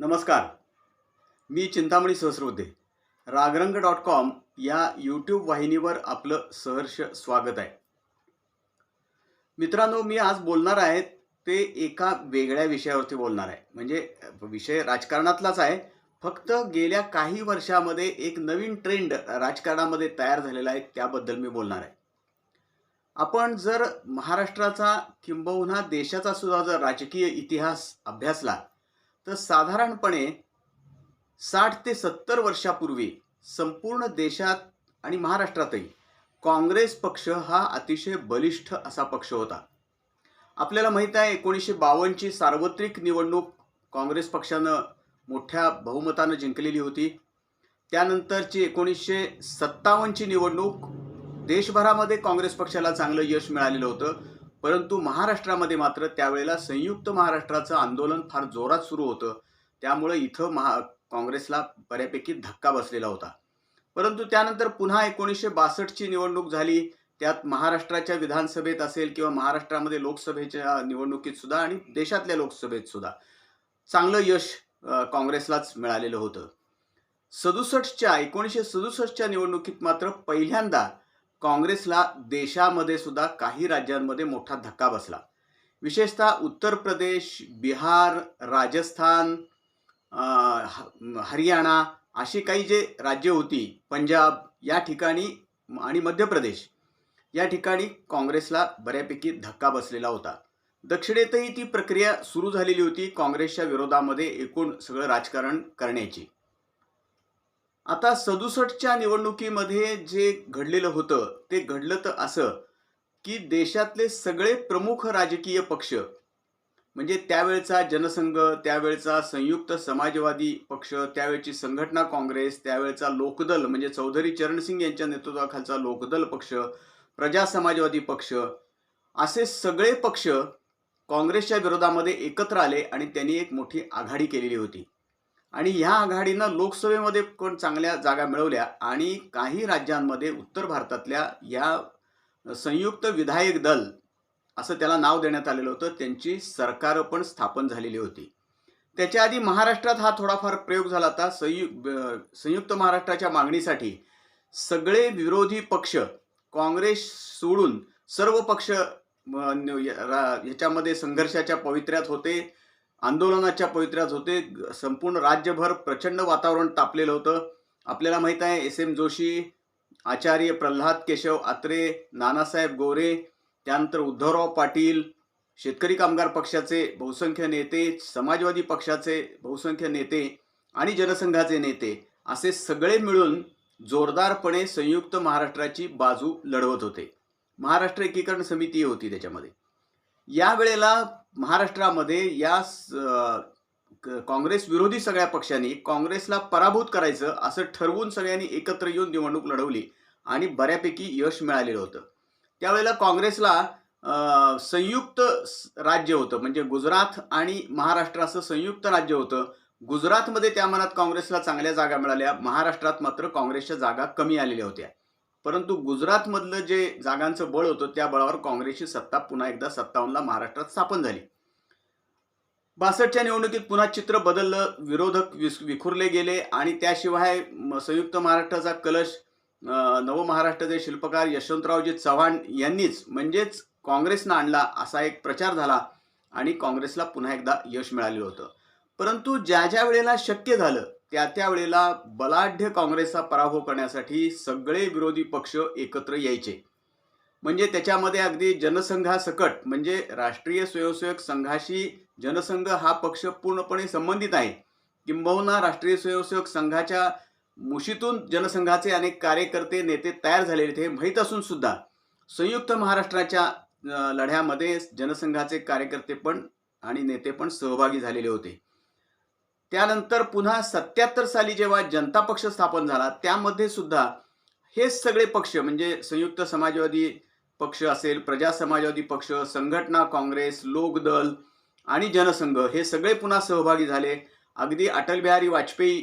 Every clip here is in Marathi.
नमस्कार. मी चिंतामणी सहस्रबुद्धे. रागरंग डॉट कॉम या यूट्यूब वाहिनीवर आपलं सहर्ष स्वागत आहे. मित्रांनो मी आज बोलणार आहे ते एका वेगळ्या विषयावरती बोलणार आहे. म्हणजे विषय राजकारणातलाच आहे. फक्त गेल्या काही वर्षामध्ये एक नवीन ट्रेंड राजकारणामध्ये तयार झालेला आहे त्याबद्दल मी बोलणार आहे. आपण जर महाराष्ट्राचा किंबहुना देशाचा सुद्धा जर राजकीय इतिहास अभ्यासला तर साधारणपणे साठ ते सत्तर वर्षापूर्वी संपूर्ण देशात आणि महाराष्ट्रातही काँग्रेस पक्ष हा अतिशय बलिष्ठ असा पक्ष होता. आपल्याला माहीत आहे एकोणीसशे बावन्नची सार्वत्रिक निवडणूक काँग्रेस पक्षानं मोठ्या बहुमतानं जिंकलेली होती. त्यानंतरची एकोणीसशे सत्तावन्नची निवडणूक देशभरामध्ये काँग्रेस पक्षाला चांगलं यश मिळालेलं होतं. परंतु महाराष्ट्रामध्ये मात्र त्यावेळेला संयुक्त महाराष्ट्राचं आंदोलन फार जोरात सुरू होतं. त्यामुळे इथं महा काँग्रेसला बऱ्यापैकी धक्का बसलेला होता. परंतु त्यानंतर पुन्हा एकोणीसशे बासष्टची निवडणूक झाली. त्यात महाराष्ट्राच्या विधानसभेत असेल किंवा महाराष्ट्रामध्ये लोकसभेच्या निवडणुकीत सुद्धा आणि देशातल्या लोकसभेत सुद्धा चांगलं यश काँग्रेसलाच मिळालेलं होतं. सदुसष्टच्या एकोणीसशे सदुसष्टच्या निवडणुकीत मात्र पहिल्यांदा काँग्रेसला देशामध्ये सुद्धा काही राज्यांमध्ये मोठा धक्का बसला. विशेषतः उत्तर प्रदेश बिहार राजस्थान ह- हरियाणा अशी काही जे राज्य होती पंजाब या ठिकाणी आणि मध्य प्रदेश या ठिकाणी काँग्रेसला बऱ्यापैकी धक्का बसलेला होता. दक्षिणेतही ती प्रक्रिया सुरू झालेली होती काँग्रेसच्या विरोधामध्ये एकूण सगळं राजकारण करण्याची. आता सदुसष्टच्या निवडणुकीमध्ये जे घडलेलं होतं ते घडलं तर असं की देशातले सगळे प्रमुख राजकीय पक्ष म्हणजे त्यावेळचा जनसंघ त्यावेळचा संयुक्त समाजवादी पक्ष त्यावेळची संघटना काँग्रेस त्यावेळचा लोकदल म्हणजे चौधरी चरणसिंग यांच्या नेतृत्वाखालचा लोकदल पक्ष प्रजा समाजवादी पक्ष असे सगळे पक्ष काँग्रेसच्या विरोधामध्ये एकत्र आले आणि त्यांनी एक मोठी आघाडी केलेली होती. आणि ह्या आघाडीनं लोकसभेमध्ये पण चांगल्या जागा मिळवल्या आणि काही राज्यांमध्ये उत्तर भारतातल्या या संयुक्त विधायक दल असं त्याला नाव देण्यात आलेलं होतं त्यांची सरकारं पण स्थापन झालेली होती. त्याच्या आधी महाराष्ट्रात हा थोडाफार प्रयोग झाला होता. संयु संयुक्त महाराष्ट्राच्या मागणीसाठी सगळे विरोधी पक्ष काँग्रेस सोडून सर्व पक्ष या- रा- ह्याच्यामध्ये संघर्षाच्या पवित्र्यात होते. आंदोलनाच्या पवित्र्यात होते. संपूर्ण राज्यभर प्रचंड वातावरण तापलेलं होतं. आपल्याला माहीत आहे एस एम जोशी आचार्य प्रल्हाद केशव आत्रे नानासाहेब गोरे त्यानंतर उद्धवराव पाटील शेतकरी कामगार पक्षाचे बहुसंख्य नेते समाजवादी पक्षाचे बहुसंख्य नेते आणि जनसंघाचे नेते असे सगळे मिळून जोरदारपणे संयुक्त महाराष्ट्राची बाजू लढवत होते. महाराष्ट्र एकीकरण समिती होती त्याच्यामध्ये. या वेळेला महाराष्ट्रामध्ये या काँग्रेस विरोधी सगळ्या पक्षांनी काँग्रेसला पराभूत करायचं असं ठरवून सगळ्यांनी एकत्र येऊन निवडणूक लढवली आणि बऱ्यापैकी यश मिळालेलं होतं. त्यावेळेला काँग्रेसला संयुक्त राज्य होतं म्हणजे गुजरात आणि महाराष्ट्र असं संयुक्त राज्य होतं. गुजरातमध्ये त्या मनात काँग्रेसला चांगल्या जागा मिळाल्या महाराष्ट्रात मात्र काँग्रेसच्या जागा कमी आलेल्या होत्या. परंतु गुजरातमधलं जे जागांचं बळ होतं त्या बळावर काँग्रेसची सत्ता पुन्हा एकदा सत्तावन्नला महाराष्ट्रात स्थापन झाली. बासष्टच्या निवडणुकीत पुन्हा चित्र बदललं विरोधक विखुरले गेले आणि त्याशिवाय संयुक्त महाराष्ट्राचा कलश नवमहाराष्ट्राचे शिल्पकार यशवंतरावजी चव्हाण यांनीच म्हणजेच काँग्रेसनं आणला असा एक प्रचार झाला आणि काँग्रेसला पुन्हा एकदा यश मिळालेलं होतं. परंतु ज्या ज्या वेळेला शक्य झालं त्या त्या वेळेला बलाढ्य काँग्रेसचा पराभव करण्यासाठी सगळे विरोधी पक्ष एकत्र यायचे. म्हणजे त्याच्यामध्ये अगदी जनसंघासकट म्हणजे राष्ट्रीय स्वयंसेवक संघाशी जनसंघ हा पक्ष पूर्णपणे संबंधित आहे. किंबहुना राष्ट्रीय स्वयंसेवक संघाच्या मुशीतून जनसंघाचे अनेक कार्यकर्ते नेते तयार झालेले ते माहीत असून सुद्धा संयुक्त महाराष्ट्राच्या लढ्यामध्ये जनसंघाचे कार्यकर्ते पण आणि नेते पण सहभागी झालेले होते. त्यानंतर पुन्हा सत्याहत्तर साली जेव्हा जनता पक्ष स्थापन झाला त्यामध्ये सुद्धा हेच सगळे पक्ष म्हणजे संयुक्त समाजवादी पक्ष असेल प्रजा समाजवादी पक्ष संघटना काँग्रेस लोकदल आणि जनसंघ हे सगळे पुन्हा सहभागी झाले. अगदी अटल बिहारी वाजपेयी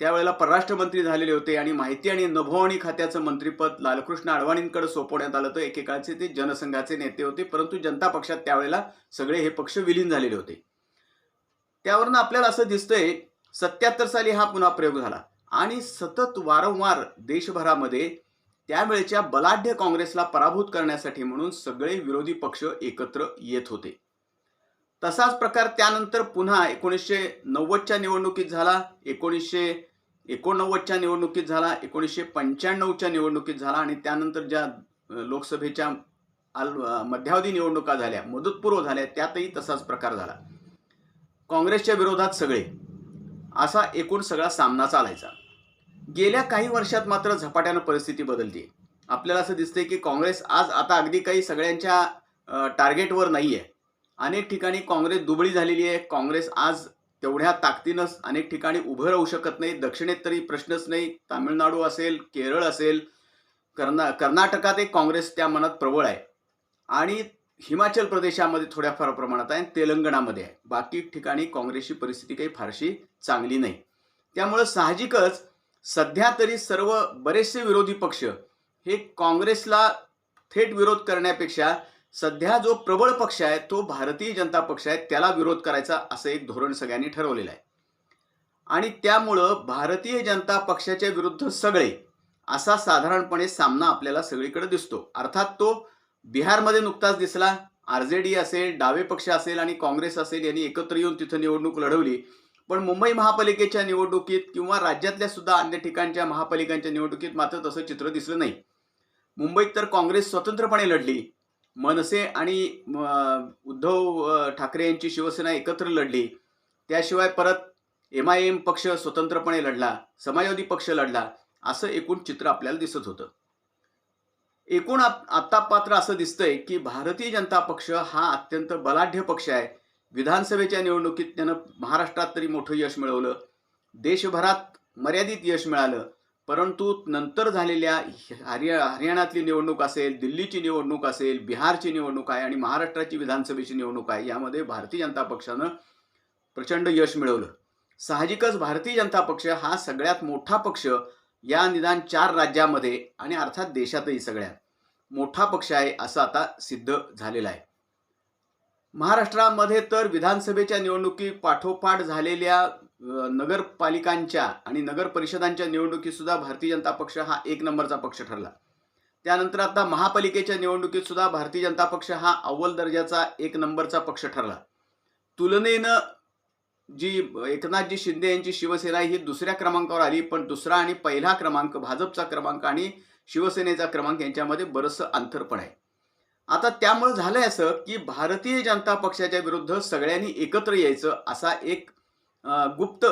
त्यावेळेला परराष्ट्र मंत्री झालेले होते आणि माहिती आणि नभोवाणी खात्याचं मंत्रीपद लालकृष्ण अडवाणींकडे सोपवण्यात आलं तर एकेकाळचे ते जनसंघाचे नेते होते परंतु जनता पक्षात त्यावेळेला सगळे हे पक्ष विलीन झालेले होते. त्यावरनं आपल्याला असं दिसतंय सत्याहत्तर साली हा पुन्हा प्रयोग झाला. आणि सतत वारंवार देशभरामध्ये त्यावेळेच्या बलाढ्य काँग्रेसला पराभूत करण्यासाठी म्हणून सगळे विरोधी पक्ष एकत्र येत होते. तसाच प्रकार त्यानंतर पुन्हा एकोणीसशे नव्वदच्या निवडणुकीत झाला एकोणीसशे एकोणनव्वदच्या निवडणुकीत झाला एकोणीसशे पंच्याण्णवच्या निवडणुकीत झाला आणि त्यानंतर ज्या लोकसभेच्या मध्यावधी निवडणुका झाल्या मुदतपूर्व झाल्या त्यातही तसाच प्रकार झाला. काँग्रेसच्या विरोधात सगळे. असा एकूण सगळा सामना चालायचा. गेल्या काही वर्षात मात्र झपाट्यानं परिस्थिती बदलते आपल्याला असं दिसतंय की काँग्रेस आज आता अगदी काही सगळ्यांच्या टार्गेटवर नाही आहे अनेक ठिकाणी काँग्रेस दुबळी झालेली आहे. काँग्रेस आज तेवढ्या ताकदीनंच अनेक ठिकाणी उभं राहू शकत नाही. दक्षिणेत तरी प्रश्नच नाही. तामिळनाडू असेल केरळ असेल कर्ना कर्नाटकात एक काँग्रेस त्या मनात प्रबळ आहे. आणि हिमाचल प्रदेशामध्ये थोड्याफार प्रमाणात आहे आणि तेलंगणामध्ये आहे. बाकी ठिकाणी काँग्रेसची परिस्थिती काही फारशी चांगली नाही. त्यामुळं साहजिकच सध्या तरी सर्व बरेचसे विरोधी पक्ष हे काँग्रेसला थेट विरोध करण्यापेक्षा सध्या जो प्रबळ पक्ष आहे तो भारतीय जनता पक्ष आहे त्याला विरोध करायचा असं एक धोरण सगळ्यांनी ठरवलेलं आहे. आणि त्यामुळं भारतीय जनता पक्षाच्या विरुद्ध सगळे असा साधारणपणे सामना आपल्याला सगळीकडे दिसतो. अर्थात तो बिहारमध्ये नुकताच दिसला. आर जे डी असेल डावे पक्ष असेल आणि काँग्रेस असेल यांनी एकत्र येऊन तिथं निवडणूक लढवली. पण मुंबई महापालिकेच्या निवडणुकीत किंवा राज्यातल्या सुद्धा अन्य ठिकाणच्या महापालिकांच्या निवडणुकीत मात्र तसं चित्र दिसलं नाही. मुंबईत तर काँग्रेस स्वतंत्रपणे लढली. मनसे आणि उद्धव ठाकरे यांची शिवसेना एकत्र लढली. त्याशिवाय परत एम आय एम पक्ष स्वतंत्रपणे लढला. समाजवादी पक्ष लढला. असं एकूण चित्र आपल्याला दिसत होतं. एकूण आत- आता पात्र असं दिसतंय की भारतीय जनता पक्ष हा अत्यंत बलाढ्य पक्ष आहे. विधानसभेच्या निवडणुकीत त्यानं महाराष्ट्रात तरी मोठं यश मिळवलं. देशभरात मर्यादित यश मिळालं. परंतु नंतर झालेल्या हरिया हरियाणातली निवडणूक असेल दिल्लीची निवडणूक असेल बिहारची निवडणूक आहे आणि महाराष्ट्राची विधानसभेची निवडणूक आहे यामध्ये भारतीय जनता पक्षानं प्रचंड यश मिळवलं. साहजिकच भारतीय जनता पक्ष हा सगळ्यात मोठा पक्ष या निदान चार राज्यामध्ये आणि अर्थात देशातही सगळ्यात मोठा पक्ष आहे असं आता सिद्ध झालेलं आहे. महाराष्ट्रामध्ये तर विधानसभेच्या निवडणुकी पाठोपाठ झालेल्या नगरपालिकांच्या आणि नगर परिषदांच्या निवडणुकीतसुद्धा भारतीय जनता पक्ष हा एक नंबरचा पक्ष ठरला. त्यानंतर आता महापालिकेच्या निवडणुकीतसुद्धा भारतीय जनता पक्ष हा अव्वल दर्जाचा एक नंबरचा पक्ष ठरला. तुलनेनं जी एकनाथजी शिंदे यांची शिवसेना ही दुसऱ्या क्रमांकावर आली पण दुसरा आणि पहिला क्रमांक भाजपचा क्रमांक आणि शिवसेनेचा क्रमांक यांच्यामध्ये बरंचसं अंतर पण आहे. आता त्यामुळे झालंय असं की भारतीय जनता पक्षाच्या विरुद्ध सगळ्यांनी एकत्र यायचं असा एक गुप्त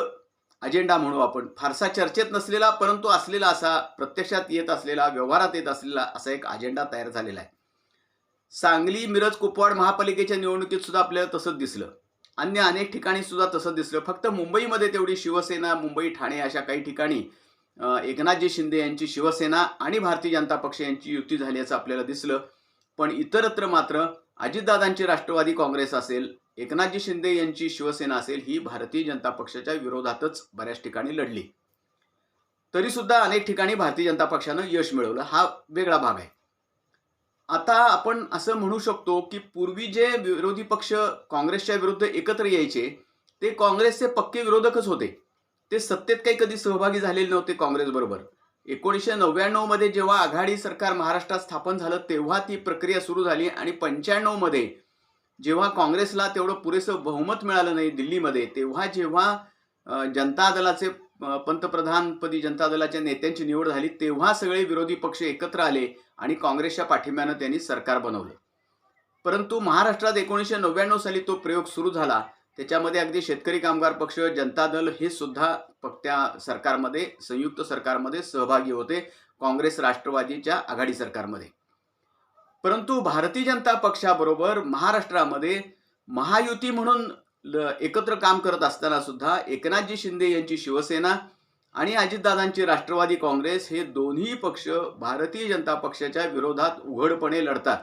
अजेंडा म्हणू आपण. फारसा चर्चेत नसलेला परंतु असलेला असा प्रत्यक्षात येत असलेला व्यवहारात येत असलेला असा एक अजेंडा तयार झालेला आहे. सांगली मिरज कुपवाड महापालिकेच्या निवडणुकीत सुद्धा आपल्याला तसंच दिसलं. अन्य अनेक ठिकाणी सुद्धा तसं दिसलं. फक्त मुंबईमध्ये तेवढी शिवसेना मुंबई ठाणे अशा काही ठिकाणी एकनाथजी शिंदे यांची शिवसेना आणि भारतीय जनता पक्ष यांची युती झाल्याचं आपल्याला दिसलं. पण इतरत्र मात्र अजितदादांची राष्ट्रवादी काँग्रेस असेल एकनाथजी शिंदे यांची शिवसेना असेल ही भारतीय जनता पक्षाच्या विरोधातच बऱ्याच ठिकाणी लढली. तरी सुद्धा अनेक ठिकाणी भारतीय जनता पक्षानं यश मिळवलं. हा वेगळा भाग आहे. आता आपण असं म्हणू शकतो की पूर्वी जे विरोधी पक्ष काँग्रेसच्या विरुद्ध एकत्र यायचे ते काँग्रेसचे पक्के विरोधकच होते. ते सत्तेत काही कधी सहभागी झालेले नव्हते काँग्रेसबरोबर एकोणीसशे नव्याण्णवमध्ये जेव्हा आघाडी सरकार महाराष्ट्रात स्थापन झालं तेव्हा ती प्रक्रिया सुरू झाली आणि पंच्याण्णवमध्ये जेव्हा काँग्रेसला तेवढं पुरेसं बहुमत मिळालं नाही दिल्लीमध्ये तेव्हा जेव्हा जनता दलाचे पंतप्रधानपदी जनता दलाच्या नेत्यांची निवड झाली तेव्हा सगळे विरोधी पक्ष एकत्र आले आणि काँग्रेसच्या पाठिंब्यानं त्यांनी सरकार बनवलं. परंतु महाराष्ट्रात एकोणीसशे नव्याण्णव साली तो प्रयोग सुरू झाला. त्याच्यामध्ये अगदी शेतकरी कामगार पक्ष जनता दल हे सुद्धा त्या सरकारमध्ये संयुक्त सरकारमध्ये सहभागी होते काँग्रेस राष्ट्रवादीच्या आघाडी सरकारमध्ये. परंतु भारतीय जनता पक्षाबरोबर महाराष्ट्रामध्ये महायुती म्हणून एकत्र काम करत असताना सुद्धा एकनाथजी शिंदे यांची शिवसेना आणि अजितदादांची राष्ट्रवादी काँग्रेस हे दोन्ही पक्ष भारतीय जनता पक्षाच्या विरोधात उघडपणे लढतात.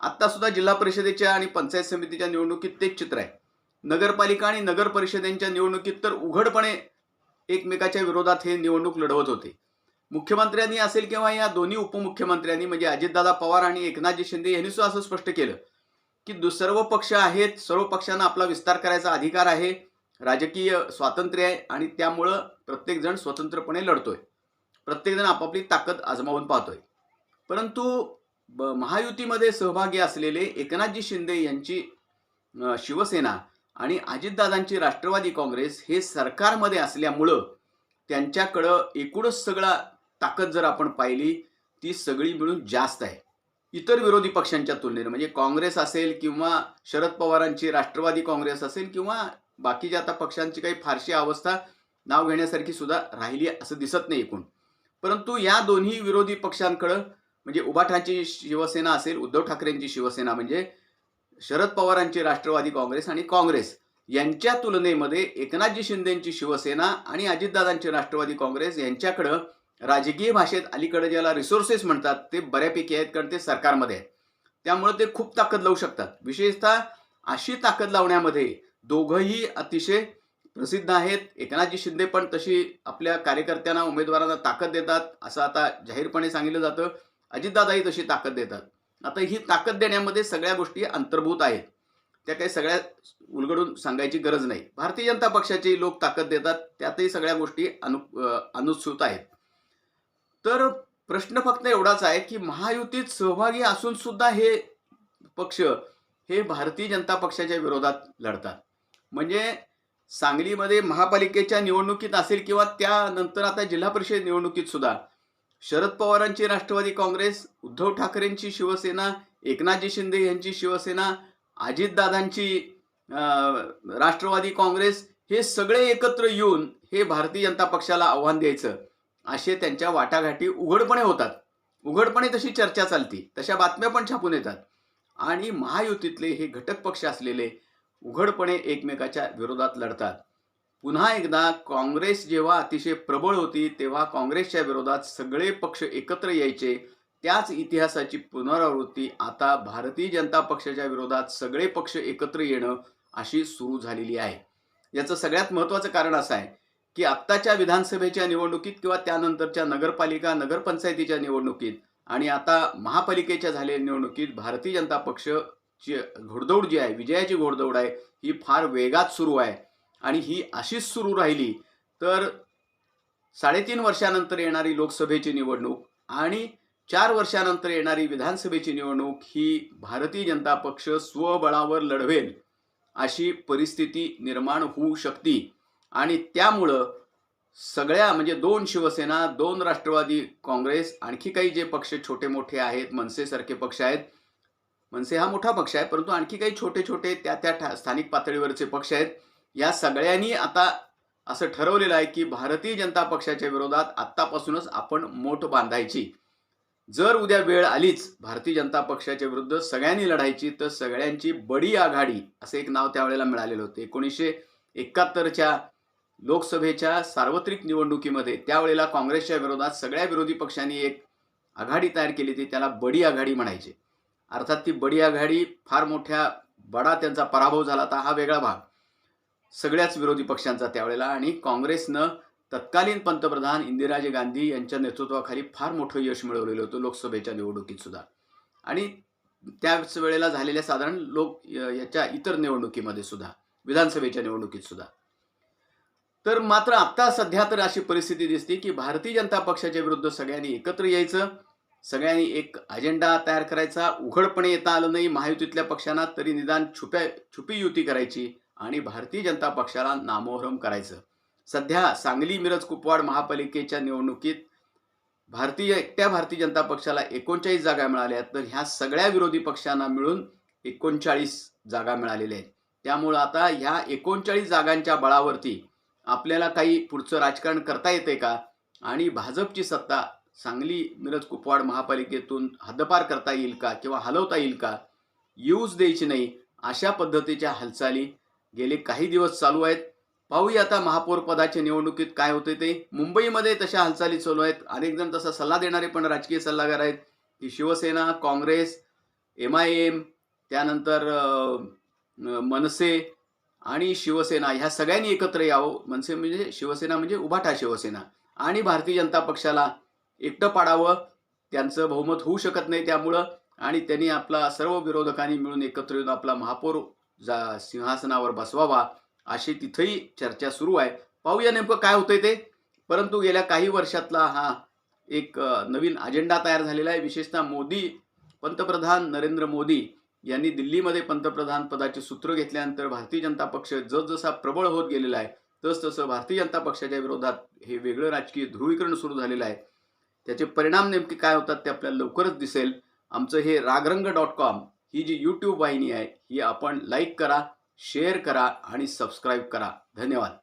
आत्तासुद्धा जिल्हा परिषदेच्या आणि पंचायत समितीच्या निवडणुकीत तेच चित्र आहे. नगरपालिका आणि नगरपरिषदेंच्या निवडणुकीत तर उघडपणे एकमेकाच्या विरोधात हे निवडणूक लढवत होते. मुख्यमंत्र्यांनी असेल किंवा या दोन्ही उपमुख्यमंत्र्यांनी म्हणजे अजितदादा पवार आणि एकनाथजी शिंदे यांनी सुद्धा असं स्पष्ट केलं. की दु सर्व पक्ष आहेत सर्व पक्षांना आपला विस्तार करायचा अधिकार आहे राजकीय स्वातंत्र्य आहे आणि त्यामुळं प्रत्येकजण स्वतंत्रपणे लढतोय. प्रत्येकजण आपापली ताकद आजमावून पाहतोय. परंतु ब- महायुतीमध्ये सहभागी असलेले एकनाथजी शिंदे यांची शिवसेना आणि अजितदादांची राष्ट्रवादी काँग्रेस हे सरकारमध्ये असल्यामुळं त्यांच्याकडं एकूणच सगळा ताकद जर आपण पाहिली ती सगळी मिळून जास्त आहे. इतर विरोधी पक्षांच्या तुलनेने म्हणजे काँग्रेस असेल किंवा शरद पवारांची राष्ट्रवादी काँग्रेस असेल किंवा बाकीच्या आता पक्षांची काही फारशी अवस्था नाव घेण्यासारखी सुद्धा राहिली असं दिसत नाही एकूण. परंतु या दोन्ही विरोधी पक्षांकडं म्हणजे उबाठाची शिवसेना असेल उद्धव ठाकरेंची शिवसेना म्हणजे शरद पवारांची राष्ट्रवादी काँग्रेस आणि काँग्रेस यांच्या तुलनेमध्ये एकनाथजी शिंदेंची शिवसेना आणि अजितदादांची राष्ट्रवादी काँग्रेस यांच्याकडं राजकीय भाषेत अलीकडे ज्याला रिसोर्सेस म्हणतात ते बऱ्यापैकी आहेत कारण ते सरकारमध्ये आहेत. त्यामुळे ते खूप ताकद लावू शकतात. विशेषतः अशी ताकद लावण्यामध्ये दोघंही अतिशय प्रसिद्ध आहेत. एकनाथजी शिंदे पण तशी आपल्या कार्यकर्त्यांना उमेदवारांना ताकद देतात असं आता जाहीरपणे सांगितलं जातं. अजितदादाही तशी ताकद देतात. आता ही ताकद देण्यामध्ये सगळ्या गोष्टी अंतर्भूत आहेत. त्या काही सगळ्या उलगडून सांगायची गरज नाही. भारतीय जनता पक्षाचे लोक ताकद देतात. त्यातही सगळ्या गोष्टी अनु अनुसूत आहेत. तर प्रश्न फक्त एवढाच आहे की महायुतीत सहभागी असून सुद्धा हे पक्ष हे भारतीय जनता पक्षाच्या विरोधात लढतात. म्हणजे सांगलीमध्ये महापालिकेच्या निवडणुकीत असेल किंवा त्यानंतर आता जिल्हा परिषद निवडणुकीत सुद्धा शरद पवारांची राष्ट्रवादी काँग्रेस उद्धव ठाकरेंची शिवसेना एकनाथजी शिंदे यांची शिवसेना अजितदादांची राष्ट्रवादी काँग्रेस हे सगळे एकत्र येऊन हे भारतीय जनता पक्षाला आव्हान द्यायचं. असे त्यांच्या वाटाघाटी उघडपणे होतात. उघडपणे तशी चर्चा चालती. तशा बातम्या पण छापून येतात. आणि महायुतीतले हे घटक पक्ष असलेले उघडपणे एकमेकाच्या विरोधात लढतात. पुन्हा एकदा काँग्रेस जेव्हा अतिशय प्रबळ होती तेव्हा काँग्रेसच्या विरोधात सगळे पक्ष एकत्र यायचे. त्याच इतिहासाची पुनरावृत्ती आता भारतीय जनता पक्षाच्या विरोधात सगळे पक्ष एकत्र येणं अशी सुरू झालेली आहे. याचं सगळ्यात महत्त्वाचं कारण असं आहे. की आत्ताच्या विधानसभेच्या निवडणुकीत किंवा त्यानंतरच्या नगरपालिका नगरपंचायतीच्या निवडणुकीत आणि आता महापालिकेच्या झालेल्या निवडणुकीत भारतीय जनता पक्षची घोडदौड जी आहे विजयाची घोडदौड आहे ही फार वेगात सुरू आहे. आणि ही अशीच सुरू राहिली तर साडेतीन वर्षानंतर येणारी लोकसभेची निवडणूक आणि चार वर्षानंतर येणारी विधानसभेची निवडणूक ही भारतीय जनता पक्ष स्वबळावर लढवेल अशी परिस्थिती निर्माण होऊ शकते. आणि त्यामुळं सगळ्या म्हणजे दोन शिवसेना दोन राष्ट्रवादी काँग्रेस आणखी काही जे पक्ष छोटे मोठे आहेत मनसेसारखे पक्ष आहेत मनसे हा मोठा पक्ष आहे परंतु आणखी काही छोटे छोटे त्या त्या ठा- स्थानिक पातळीवरचे पक्ष आहेत. या सगळ्यांनी आता असं ठरवलेलं आहे की भारतीय जनता पक्षाच्या विरोधात आत्तापासूनच आपण मोठ बांधायची. जर उद्या वेळ आलीच भारतीय जनता पक्षाच्या विरुद्ध सगळ्यांनी लढायची तर सगळ्यांची बडी आघाडी असं एक नाव त्यावेळेला मिळालेलं होतं. एकोणीसशे एकाहत्तरच्या लोकसभेच्या सार्वत्रिक निवडणुकीमध्ये त्यावेळेला काँग्रेसच्या विरोधात सगळ्या विरोधी पक्षांनी एक आघाडी तयार केली ती त्याला बडी आघाडी म्हणायचे. अर्थात ती बडी आघाडी फार मोठ्या बडा त्यांचा पराभव झाला होता हा वेगळा भाग. सगळ्याच विरोधी पक्षांचा त्यावेळेला आणि काँग्रेसनं तत्कालीन पंतप्रधान इंदिराजी गांधी यांच्या नेतृत्वाखाली फार मोठं यश मिळवलेलं होतं लोकसभेच्या निवडणुकीत सुद्धा. आणि त्याच वेळेला झालेल्या साधारण लोक याच्या इतर निवडणुकीमध्ये सुद्धा विधानसभेच्या निवडणुकीत सुद्धा. तर मात्र आता सध्या तर अशी परिस्थिती दिसते की भारतीय जनता पक्षाच्या विरुद्ध सगळ्यांनी एकत्र यायचं सगळ्यांनी एक अजेंडा तयार करायचा उघडपणे येता आलं नाही महायुतीतल्या पक्षांना तरी निदान छुप्या छुपी युती करायची आणि भारतीय जनता पक्षाला नामोहरम करायचं. सध्या सांगली मिरज कुपवाड महापालिकेच्या निवडणुकीत भारतीय एकट्या भारतीय जनता पक्षाला एकोणचाळीस जागा मिळाल्या आहेत. तर ह्या सगळ्या विरोधी पक्षांना मिळून एकोणचाळीस जागा मिळालेल्या आहेत. त्यामुळं आता ह्या एकोणचाळीस जागांच्या बळावरती आपल्याला काही पुढचं राजकारण करता येते का? आणि भाजपची सत्ता सांगली मिरज कुपवाड महापालिकेतून हद्दपार करता येईल का किंवा हलवता येईल का? येऊच द्यायची नाही. अशा पद्धतीच्या हालचाली गेले काही दिवस चालू आहेत. पाहूया आता महापौर पदाच्या निवडणुकीत काय होते ते. मुंबईमध्ये तशा हालचाली चालू आहेत. अनेक जण तसा सल्ला देणारे पण राजकीय सल्लागार आहेत. की Shiv Sena Congress M I M त्यानंतर मनसे आणि शिवसेना ह्या सगळ्यांनी एकत्र यावं. म्हणजे म्हणजे शिवसेना म्हणजे उभाटा शिवसेना. आणि भारतीय जनता पक्षाला एकटं पाडावं. त्यांचं बहुमत होऊ शकत नाही त्यामुळं. आणि त्यांनी आपला सर्व विरोधकांनी मिळून एकत्र येऊन आपला महापौर जा सिंहासनावर बसवावा अशी तिथंही चर्चा सुरू आहे. पाहूया नेमकं काय होतंय ते. परंतु गेल्या काही वर्षातला हा एक नवीन अजेंडा तयार झालेला आहे. विशेषतः मोदी पंतप्रधान नरेंद्र मोदी यांनी दिल्लीमध्ये पंतप्रधान पदाचे सूत्र घेतल्यानंतर भारतीय जनता पक्ष जसजसा प्रबळ होत गेलेला आहे तसतसं भारतीय जनता पक्षाच्या विरोधात हे वेगळं राजकीय ध्रुवीकरण सुरू झालेलं आहे. त्याचे परिणाम नेमके काय होतात ते आपल्याला लवकरच दिसेल. आमचं हे रागरंग डॉट कॉम ही जी यूट्यूब वाहिनी आहे ही आपण लाईक करा शेअर करा आणि सबस्क्राईब करा. धन्यवाद.